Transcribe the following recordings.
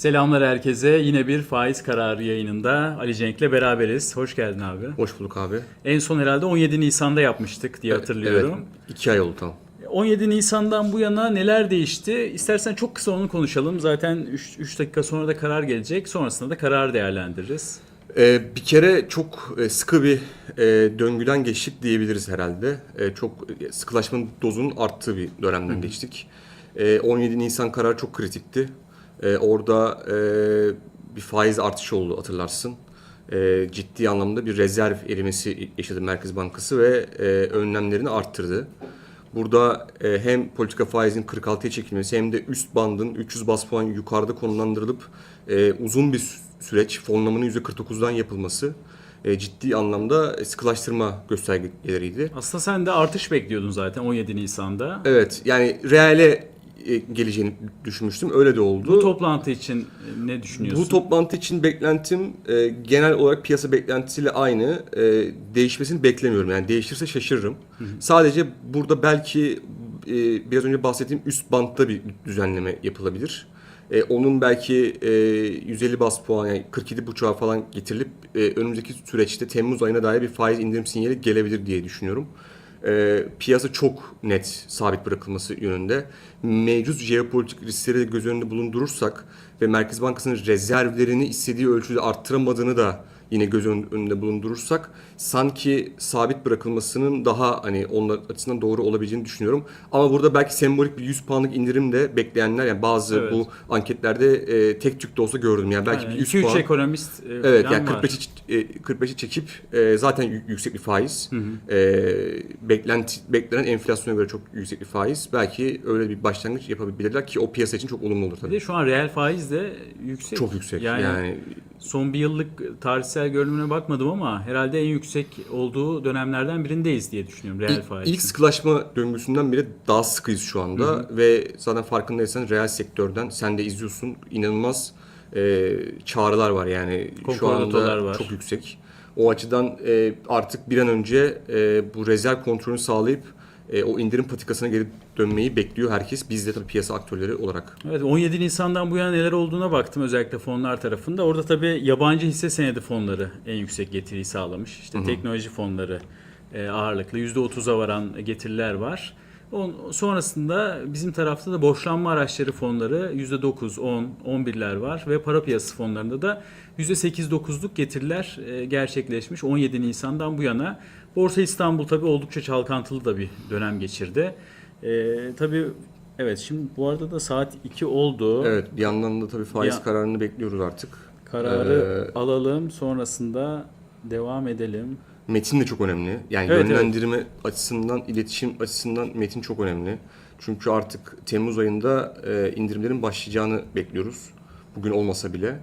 Selamlar herkese. Yine bir faiz kararı yayınında Ali Cenk'le beraberiz. Hoş geldin abi. Hoş bulduk abi. En son herhalde 17 Nisan'da yapmıştık diye hatırlıyorum. Evet, iki ay oldu tam. 17 Nisan'dan bu yana neler değişti? İstersen çok kısa onu konuşalım. Zaten 3 dakika sonra da karar gelecek. Sonrasında da karar değerlendiririz. Ee, bir kere çok e, sıkı bir e, döngüden geçtik diyebiliriz herhalde. E, çok e, sıkılaşmanın dozunun arttığı bir dönemden geçtik. E, 17 Nisan kararı çok kritikti. E, orada e, bir faiz artışı oldu hatırlarsın. E, ciddi anlamda bir rezerv erimesi yaşadı Merkez Bankası ve e, önlemlerini arttırdı. Burada e, hem politika faizinin 46'ya çekilmesi hem de üst bandın 300 bas puan yukarıda konumlandırılıp e, uzun bir sü- süreç fonlamanın %49'dan yapılması e, ciddi anlamda sıkılaştırma göstergeleriydi. Aslında sen de artış bekliyordun zaten 17 Nisan'da. Evet yani reale geleceğini düşünmüştüm. Öyle de oldu. Bu toplantı için e, ne düşünüyorsun? Bu toplantı için beklentim e, genel olarak piyasa beklentisiyle aynı. E, değişmesini beklemiyorum. Yani değişirse şaşırırım. Sadece burada belki e, biraz önce bahsettiğim üst bantta bir düzenleme yapılabilir. E, onun belki e, 150 bas puan yani 47.5'a falan getirilip e, önümüzdeki süreçte Temmuz ayına dair bir faiz indirim sinyali gelebilir diye düşünüyorum. E, piyasa çok net sabit bırakılması yönünde. Mevcut jeopolitik riskleri de göz önünde bulundurursak ve Merkez Bankası'nın rezervlerini istediği ölçüde arttıramadığını da yine göz ön- önünde bulundurursak sanki sabit bırakılmasının daha hani onlar açısından doğru olabileceğini düşünüyorum. Ama burada belki sembolik bir 100 puanlık indirim de bekleyenler yani bazı Evet. bu anketlerde e, tek tük de olsa gördüm. Yani belki Yani bir 100 2-3 puan. ekonomist e, Evet yani var. 45'i e, 45'i çekip e, zaten yü- yüksek bir faiz. E, beklenti beklenen enflasyona göre çok yüksek bir faiz. Belki öyle bir başlangıç yapabilirler ki o piyasa için çok olumlu olur Bir tabii. de şu an reel faiz de yüksek. Çok yüksek. Yani, Yani, son bir yıllık tarihsel görünümüne bakmadım ama herhalde en yüksek olduğu dönemlerden birindeyiz diye düşünüyorum reel faiz. ilk sıkılaşma döngüsünden bile daha sıkıyız şu anda ve zaten farkındaysan reel sektörden sen de izliyorsun inanılmaz e, çağrılar var yani şu anda var. çok yüksek. O açıdan e, artık bir an önce e, bu rezerv kontrolünü sağlayıp e, o indirim patikasına geri dönmeyi bekliyor herkes. Biz de tabii piyasa aktörleri olarak. Evet 17 Nisan'dan bu yana neler olduğuna baktım özellikle fonlar tarafında. Orada tabii yabancı hisse senedi fonları en yüksek getiriyi sağlamış. İşte teknoloji fonları e, ağırlıklı %30'a varan getiriler var. On, sonrasında bizim tarafta da borçlanma araçları fonları %9, 10, 11'ler var ve para piyasası fonlarında da %8-9'luk getiriler e, gerçekleşmiş 17 Nisan'dan bu yana. Borsa İstanbul tabii oldukça çalkantılı da bir dönem geçirdi. E, tabii evet şimdi bu arada da saat 2 oldu. Evet bir yandan da tabii faiz Ya- kararını bekliyoruz artık. Kararı Ee, alalım sonrasında devam edelim. Metin de çok önemli. Yani Evet, yönlendirme açısından, iletişim açısından metin çok önemli. Çünkü artık Temmuz ayında e, indirimlerin başlayacağını bekliyoruz. Bugün olmasa bile.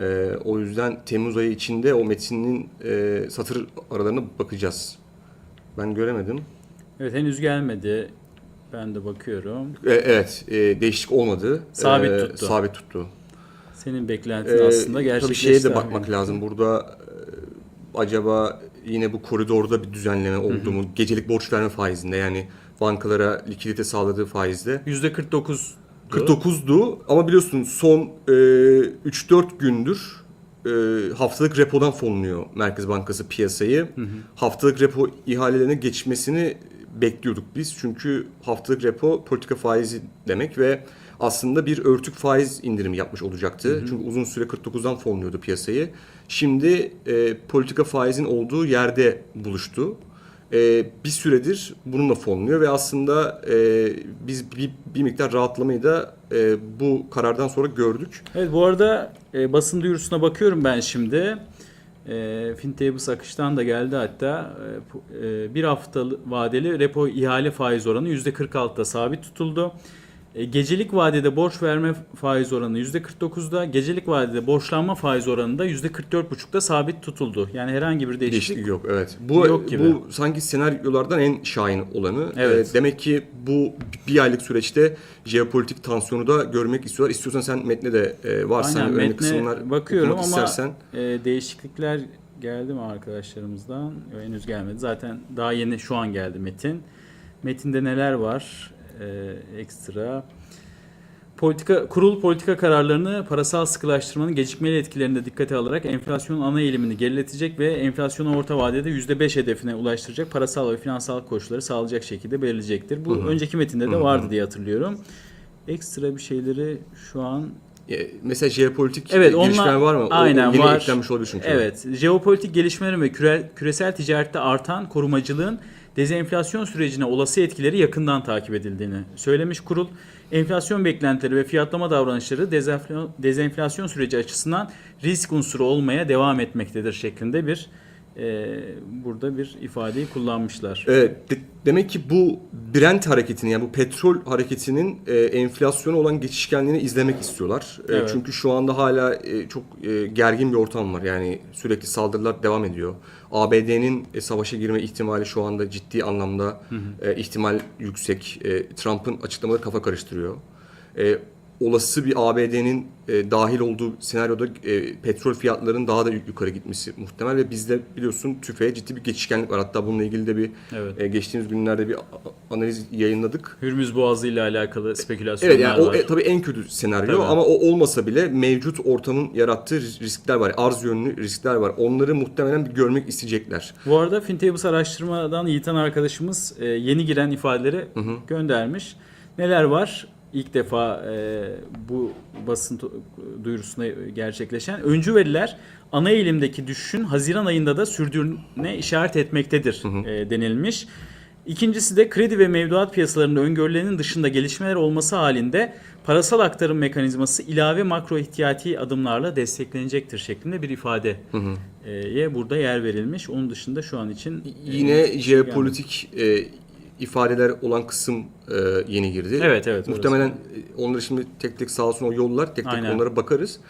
E, o yüzden Temmuz ayı içinde o metinin e, satır aralarına bakacağız. Ben göremedim. Evet henüz gelmedi. Ben de bakıyorum. E, evet, e, değişiklik olmadı. Sabit E, tuttu. Sabit tuttu. Senin beklentin Ee, aslında Tabii gerçekleşti. şeye de abi. bakmak lazım. Burada e, acaba yine bu koridorda bir düzenleme oldu mu? Gecelik borç verme faizinde yani bankalara likidite sağladığı faizde. %49 49'du ama biliyorsun son e, 3-4 gündür e, haftalık repodan fonluyor Merkez Bankası piyasayı. Haftalık repo ihalelerine geçmesini bekliyorduk biz. Çünkü haftalık repo politika faizi demek ve aslında bir örtük faiz indirimi yapmış olacaktı. Çünkü uzun süre 49'dan fonluyordu piyasayı. Şimdi e, politika faizin olduğu yerde buluştu. E, bir süredir bununla fonluyor ve aslında e, biz bir, bir miktar rahatlamayı da e, bu karardan sonra gördük. Evet bu arada e, basın duyurusuna bakıyorum ben şimdi. E, Fintables akıştan da geldi hatta. E, pu- e, bir haftalı vadeli repo ihale faiz oranı %46'da sabit tutuldu. E, gecelik vadede borç verme faiz oranı %49'da, gecelik vadede borçlanma faiz oranı da %44,5'da sabit tutuldu. Yani herhangi bir değişiklik Değişiklik yok evet. Bu Yok gibi. bu sanki senaryolardan en şahin olanı. Evet. Ee, demek ki bu bir aylık süreçte jeopolitik tansiyonu da görmek istiyorlar. İstiyorsan sen metne de e, varsa Aynen metne kısımlar bakıyorum ama istersen. e, değişiklikler geldi mi arkadaşlarımızdan? Henüz gelmedi. Zaten daha yeni şu an geldi metin. Metinde neler var? E, ekstra. Politika kurul politika kararlarını parasal sıkılaştırmanın gecikmeli etkilerini de dikkate alarak enflasyonun ana eğilimini geriletecek ve enflasyonu orta vadede %5 hedefine ulaştıracak parasal ve finansal koşulları sağlayacak şekilde belirleyecektir. Bu önceki metinde de vardı diye hatırlıyorum. Ekstra bir şeyleri şu an Mesela jeopolitik Evet, gelişmeler onlar- var mı? O- aynen, o var. eklenmiş olabilir çünkü. Evet, jeopolitik gelişmelerin ve küre- küresel ticarette artan korumacılığın dezenflasyon sürecine olası etkileri yakından takip edildiğini söylemiş kurul. Enflasyon beklentileri ve fiyatlama davranışları dezenfla- dezenflasyon süreci açısından risk unsuru olmaya devam etmektedir şeklinde bir e, burada bir ifadeyi kullanmışlar. Evet, de- demek ki bu Brent hareketini yani bu petrol hareketinin e, enflasyona olan geçişkenliğini izlemek istiyorlar. E, Evet. çünkü şu anda hala e, çok e, gergin bir ortam var. Yani sürekli saldırılar devam ediyor. ABD'nin e, savaşa girme ihtimali şu anda ciddi anlamda e, ihtimal yüksek. E, Trump'ın açıklamaları kafa karıştırıyor. E, olası bir ABD'nin e, dahil olduğu senaryoda e, petrol fiyatlarının daha da yukarı gitmesi muhtemel ve bizde biliyorsun tüfeğe ciddi bir geçişkenlik var. Hatta bununla ilgili de bir Evet. e, geçtiğimiz günlerde bir analiz yayınladık. Hürmüz Boğazı ile alakalı spekülasyonlar Evet yani o var. e, tabii en kötü senaryo Tabii. ama o olmasa bile mevcut ortamın yarattığı ris- riskler var. Arz yönlü riskler var. Onları muhtemelen bir görmek isteyecekler. Bu arada FinTables araştırmadan Yiğitan arkadaşımız e, yeni giren ifadeleri göndermiş. Neler var? İlk defa e, bu basın duyurusunda gerçekleşen öncü veriler ana eğilimdeki düşüşün Haziran ayında da sürdüğüne işaret etmektedir e, denilmiş. İkincisi de kredi ve mevduat piyasalarında öngörülenin dışında gelişmeler olması halinde parasal aktarım mekanizması ilave makro ihtiyati adımlarla desteklenecektir şeklinde bir ifadeye burada yer verilmiş. Onun dışında şu an için e, Yine jeopolitik e, ifadeler olan kısım e, yeni girdi. Evet, evet, Muhtemelen e, onları şimdi tek tek sağ olsun o yollar tek tek Aynen. onlara bakarız.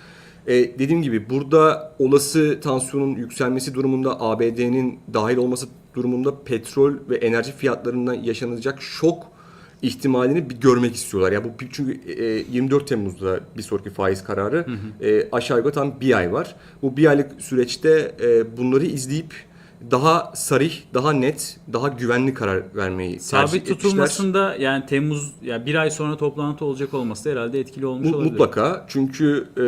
E, dediğim gibi burada olası tansiyonun yükselmesi durumunda ABD'nin dahil olması durumunda petrol ve enerji fiyatlarından yaşanacak şok ihtimalini bir görmek istiyorlar. Ya bu çünkü e, 24 Temmuz'da bir sonraki faiz kararı e, aşağı yukarı tam bir ay var. Bu bir aylık süreçte e, bunları izleyip daha sarih, daha net, daha güvenli karar vermeyi tercih sabit etmişler. tutulmasında yani Temmuz ya bir ay sonra toplantı olacak olması da herhalde etkili olmuş Mu- olabilir. Mutlaka çünkü e,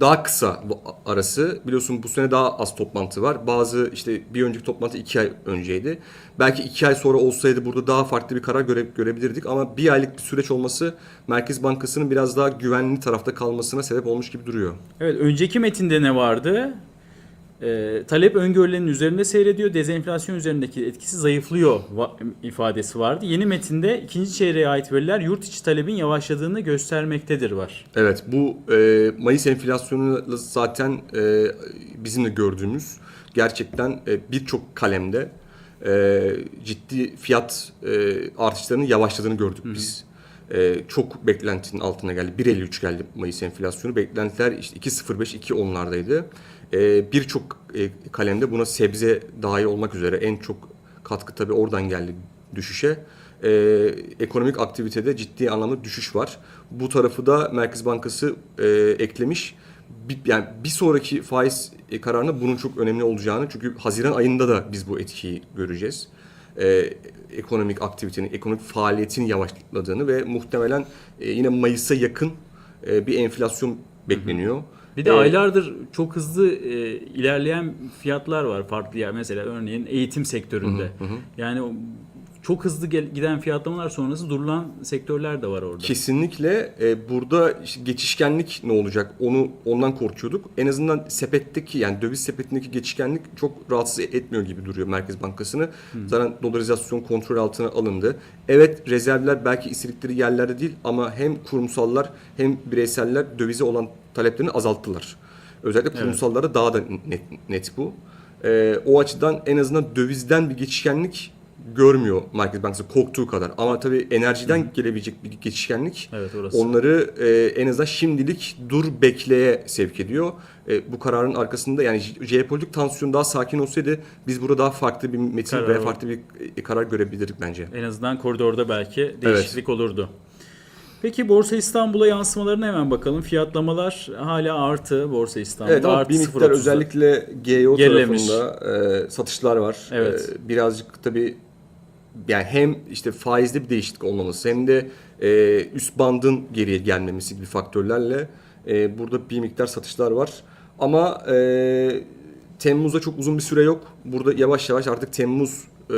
daha kısa bu arası. Biliyorsun bu sene daha az toplantı var. Bazı işte bir önceki toplantı iki ay önceydi. Belki iki ay sonra olsaydı burada daha farklı bir karar göre, görebilirdik. Ama bir aylık bir süreç olması Merkez Bankası'nın biraz daha güvenli tarafta kalmasına sebep olmuş gibi duruyor. Evet önceki metinde ne vardı? Ee, talep öngörülerinin üzerinde seyrediyor. Dezenflasyon üzerindeki etkisi zayıflıyor ifadesi vardı. Yeni metinde ikinci çeyreğe ait veriler yurt içi talebin yavaşladığını göstermektedir var. Evet bu e, Mayıs enflasyonu zaten e, bizim de gördüğümüz gerçekten e, birçok kalemde e, ciddi fiyat e, artışlarının yavaşladığını gördük biz. E, çok beklentinin altına geldi. 1.53 geldi Mayıs enflasyonu. Beklentiler işte 2.05, 2.10'lardaydı. E, birçok e, kalemde buna sebze dahil olmak üzere en çok katkı tabii oradan geldi düşüşe e, ekonomik aktivitede ciddi anlamda düşüş var. Bu tarafı da Merkez Bankası e, eklemiş. Bir, yani bir sonraki faiz e, kararında bunun çok önemli olacağını çünkü Haziran ayında da biz bu etkiyi göreceğiz. E, ekonomik aktivitenin, ekonomik faaliyetin yavaşladığını ve muhtemelen e, yine Mayıs'a yakın e, bir enflasyon bekleniyor. Bir de E, aylardır çok hızlı e, ilerleyen fiyatlar var farklı yer. Mesela örneğin eğitim sektöründe. Yani o çok hızlı giden fiyatlamalar sonrası durulan sektörler de var orada. Kesinlikle e, burada işte geçişkenlik ne olacak onu ondan korkuyorduk. En azından sepetteki yani döviz sepetindeki geçişkenlik çok rahatsız etmiyor gibi duruyor Merkez Bankası'nı. Zaten dolarizasyon kontrol altına alındı. Evet rezervler belki istedikleri yerlerde değil ama hem kurumsallar hem bireyseller dövize olan taleplerini azalttılar. Özellikle kurumsallara daha da net, net bu. E, o açıdan en azından dövizden bir geçişkenlik görmüyor Merkez Bankası korktuğu kadar. Ama tabii enerjiden gelebilecek bir geçişkenlik Evet, orası. onları e, en azından şimdilik dur bekleye sevk ediyor. E, bu kararın arkasında yani je- jeopolitik tansiyon daha sakin olsaydı biz burada daha farklı bir metin Karar olur. farklı bir e, karar görebilirdik bence. En azından koridorda belki değişiklik olurdu. Peki Borsa İstanbul'a yansımalarına hemen bakalım. Fiyatlamalar hala artı Borsa İstanbul'da. Evet ama artı bir miktar 0.30'da. özellikle GEO Gerilemiş. tarafında e, satışlar var. Evet. E, birazcık tabii yani hem işte faizde bir değişiklik olmaması hem de e, üst bandın geriye gelmemesi gibi faktörlerle e, burada bir miktar satışlar var. Ama e, Temmuz'da çok uzun bir süre yok. Burada yavaş yavaş artık Temmuz e,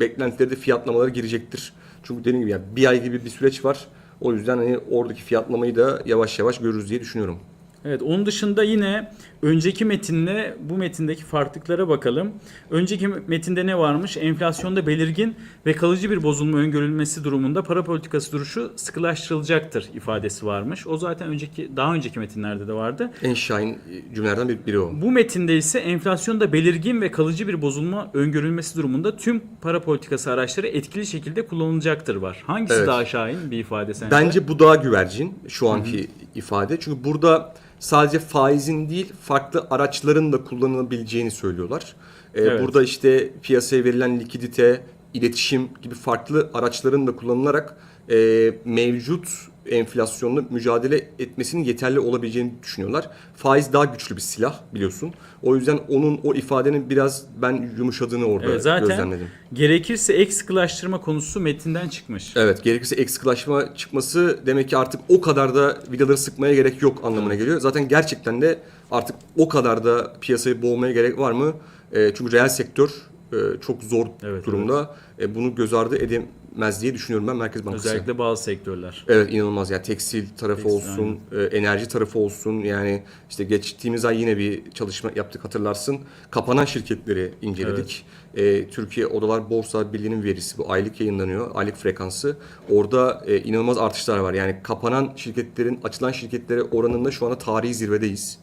beklentileri de fiyatlamalara girecektir. Çünkü dediğim gibi yani bir ay gibi bir süreç var. O yüzden hani oradaki fiyatlamayı da yavaş yavaş görürüz diye düşünüyorum. Evet onun dışında yine önceki metinle bu metindeki farklılıklara bakalım. Önceki metinde ne varmış? Enflasyonda belirgin ve kalıcı bir bozulma öngörülmesi durumunda para politikası duruşu sıkılaştırılacaktır ifadesi varmış. O zaten önceki daha önceki metinlerde de vardı. En şahin cümlelerden bir- biri o. Bu metinde ise enflasyonda belirgin ve kalıcı bir bozulma öngörülmesi durumunda tüm para politikası araçları etkili şekilde kullanılacaktır var. Hangisi Evet. daha şahin bir ifade sence? Bence bu daha güvercin şu anki ifade. Çünkü burada sadece faizin değil farklı araçların da kullanılabileceğini söylüyorlar. Ee, Evet. Burada işte piyasaya verilen likidite, iletişim gibi farklı araçların da kullanılarak e, mevcut enflasyonla mücadele etmesinin yeterli olabileceğini düşünüyorlar. Faiz daha güçlü bir silah biliyorsun. O yüzden onun o ifadenin biraz ben yumuşadığını orada Evet, zaten gözlemledim. gerekirse ek sıkılaştırma konusu metinden çıkmış. Evet gerekirse ek sıkılaşma çıkması demek ki artık o kadar da vidaları sıkmaya gerek yok anlamına geliyor. Zaten gerçekten de artık o kadar da piyasayı boğmaya gerek var mı? E, çünkü reel sektör e, çok zor Evet, durumda. E, bunu göz ardı edemez diye düşünüyorum ben Merkez Bankası. Özellikle bazı sektörler. Evet inanılmaz yani tekstil tarafı Tekstil, olsun, e, enerji tarafı olsun yani işte geçtiğimiz ay yine bir çalışma yaptık hatırlarsın. Kapanan şirketleri inceledik. E, Türkiye Odalar Borsa Birliği'nin verisi bu aylık yayınlanıyor, aylık frekansı. Orada e, inanılmaz artışlar var. Yani kapanan şirketlerin açılan şirketlere oranında şu anda tarihi zirvedeyiz.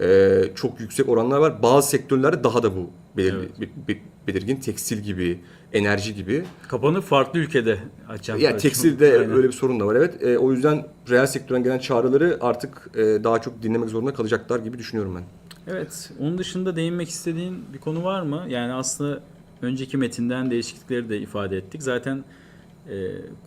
E, çok yüksek oranlar var. Bazı sektörlerde daha da bu belir- Evet. be- be- belirgin. Tekstil gibi, enerji gibi. Kapanıp farklı ülkede açacağım. Ya tekstilde Aynen. öyle bir sorun da var evet. E, o yüzden reel sektörden gelen çağrıları artık e, daha çok dinlemek zorunda kalacaklar gibi düşünüyorum ben. Evet. Onun dışında değinmek istediğin bir konu var mı? Yani aslında önceki metinden değişiklikleri de ifade ettik. Zaten e,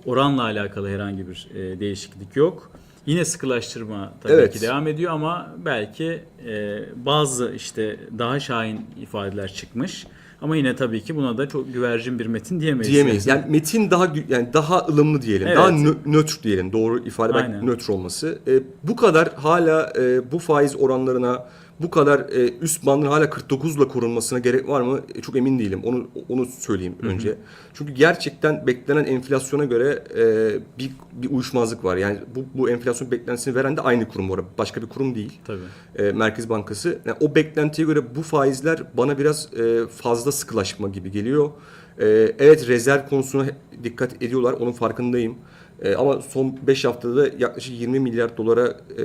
oranla alakalı herhangi bir e, değişiklik yok. Yine sıkılaştırma tabii Evet. ki devam ediyor ama belki e, bazı işte daha şahin ifadeler çıkmış. Ama yine tabii ki buna da çok güvercin bir metin diyemeyiz. Diyemeyiz. Yani metin daha yani daha ılımlı diyelim. Evet. Daha nö- nötr diyelim. Doğru ifade belki nötr olması. E, bu kadar hala e, bu faiz oranlarına bu kadar e, üst bandın hala 49 ile korunmasına gerek var mı? E, çok emin değilim. Onu onu söyleyeyim önce. Çünkü gerçekten beklenen enflasyona göre e, bir bir uyuşmazlık var. Yani bu bu enflasyon beklentisini veren de aynı kurum bu arada. Başka bir kurum değil. Tabii. e, Merkez Bankası. Yani o beklentiye göre bu faizler bana biraz e, fazla sıkılaşma gibi geliyor. E, evet rezerv konusuna dikkat ediyorlar, onun farkındayım. E, ama son 5 haftada yaklaşık 20 milyar dolara e,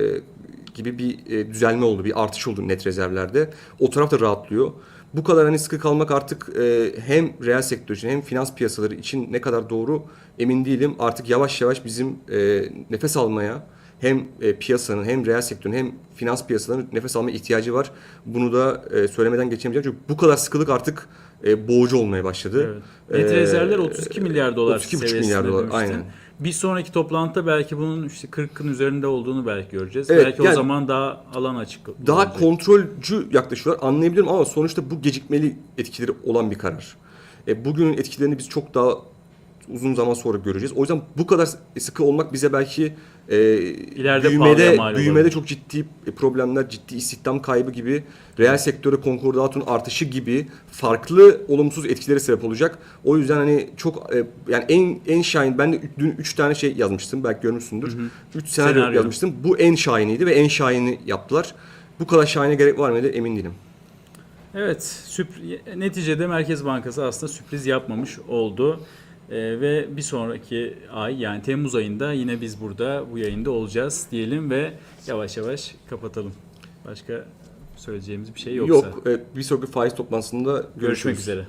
gibi bir e, düzelme oldu, bir artış oldu net rezervlerde. O taraf da rahatlıyor. Bu kadar hani sıkı kalmak artık e, hem reel sektör için hem finans piyasaları için ne kadar doğru emin değilim. Artık yavaş yavaş bizim e, nefes almaya, hem e, piyasanın hem reel sektörün hem finans piyasalarının nefes almaya ihtiyacı var. Bunu da e, söylemeden geçemeyeceğim. Çünkü bu kadar sıkılık artık e, boğucu olmaya başladı. Evet. Net rezervler 32 milyar dolar 32,5 seviyesinde milyar dolar, demiştin. aynen. Bir sonraki toplantıda belki bunun işte 40'ın üzerinde olduğunu belki göreceğiz. Evet, belki o yani- zaman daha alan açık. Daha olacak. kontrolcü yaklaşıyorlar anlayabilirim ama sonuçta bu gecikmeli etkileri olan bir karar. E, bugünün etkilerini biz çok daha uzun zaman sonra göreceğiz. O yüzden bu kadar sıkı olmak bize belki e, İleride pahalıya büyümede mal büyümede çok ciddi problemler, ciddi istihdam kaybı gibi, reel sektöre konkordatın artışı gibi farklı olumsuz etkileri sebep olacak. O yüzden hani çok e, yani en en şahin ben de dün 3 tane şey yazmıştım belki görmüşsündür. 3 senaryo, Senaryo. yazmıştım. Bu en şahiniydi ve en şahini yaptılar. Bu kadar şahine gerek var mıydı emin değilim. Evet, sürp- neticede Merkez Bankası aslında sürpriz yapmamış oldu. Ee, ve bir sonraki ay yani Temmuz ayında yine biz burada bu yayında olacağız diyelim ve yavaş yavaş kapatalım. Başka söyleyeceğimiz bir şey yoksa. Yok, e, bir sonraki faiz toplantısında görüşürüz. Görüşmek üzere.